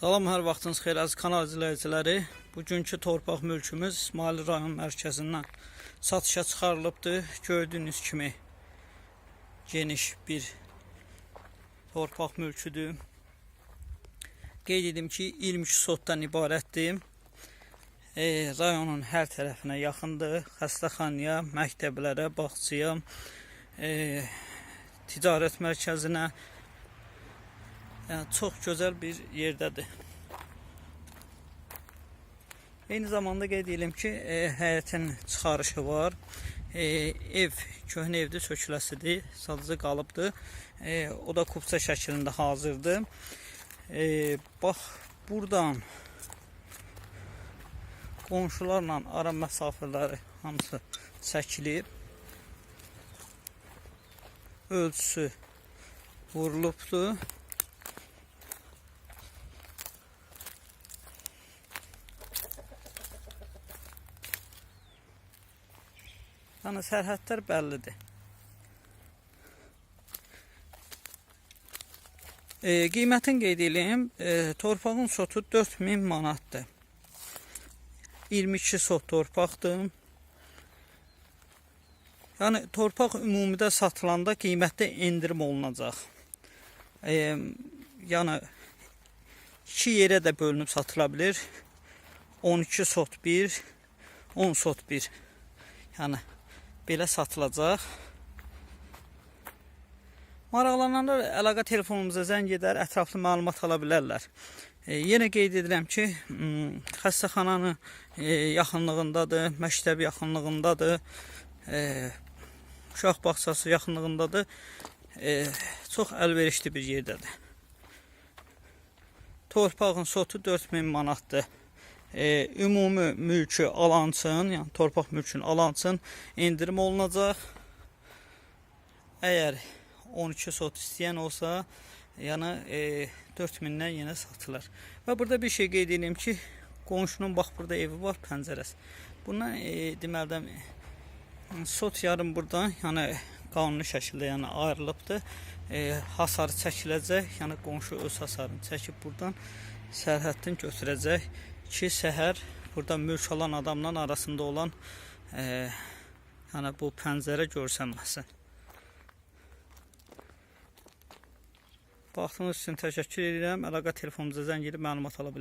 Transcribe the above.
Salam, hər vaxtınız xeyir əziz kanal izləyiciləri. Bugünkü torpaq mülkümüz İsmail rayon mərkəzindən satışa çıxarılıbdır. Gördüyünüz kimi geniş bir torpaq mülküdür. Qeyd edim ki, 22 sotdan ibarətdir. E, rayonun hər tərəfinə yaxındır. Xəstəxanaya, məktəblərə, bağçaya, e, ticarət mərkəzinə, Yəni çox gözəl bir yerdədir. Eyni zamanda qeyd edim ki, e, həyətin çıxarışı var. E, ev köhnə evdir, söküləsidir, sadəcə qalıbdır. E, o da kupça şəklində hazırdır. E, bax, buradan qonşularla ara məsafələri hamısı çəkilib. Ölçüsü vurulubdur. Yəni sərhədlər bəllidir. E, qiymətin qeyd edeyim. E, torpağın sotu 4000 manatdır. 22 sot torpaqdır. Yəni torpaq ümumidə satılanda qiymətdə endirim olunacaq. E, yəni iki yerə də bölünüb satıla bilər. 12 sot 1, 10 sot 1. Yəni belə satılacaq. Maraqlananlar əlaqə telefonumuza zəng edər, ətraflı məlumat ala bilərlər. E, yenə qeyd edirəm ki, xəstəxananın e, yaxınlığındadır, məktəb yaxınlığındadır, e, uşaq bağçası yaxınlığındadır. E, çox əlverişli bir yerdədir. Torpağın sotu 4000 manatdır e, ümumi mülkü alansın, yəni torpaq mülkünü alansın endirim olunacaq. Əgər 12 sot istəyən olsa, yəni e, 4000-dən yenə satılır. Və burada bir şey qeyd edeyim ki, qonşunun bax burada evi var, pəncərəsi. Bundan e, deməli sot yarım buradan, yəni qanuni şəkildə yəni ayrılıbdır. E, hasarı çəkiləcək, yəni qonşu öz hasarını çəkib buradan sərhəddən götürəcək ki səhər burada mülk alan adamla arasında olan e, yəni bu pəncərə görsənməsin. Baxdığınız üçün təşəkkür edirəm. Əlaqə telefonumuza zəng edib məlumat ala.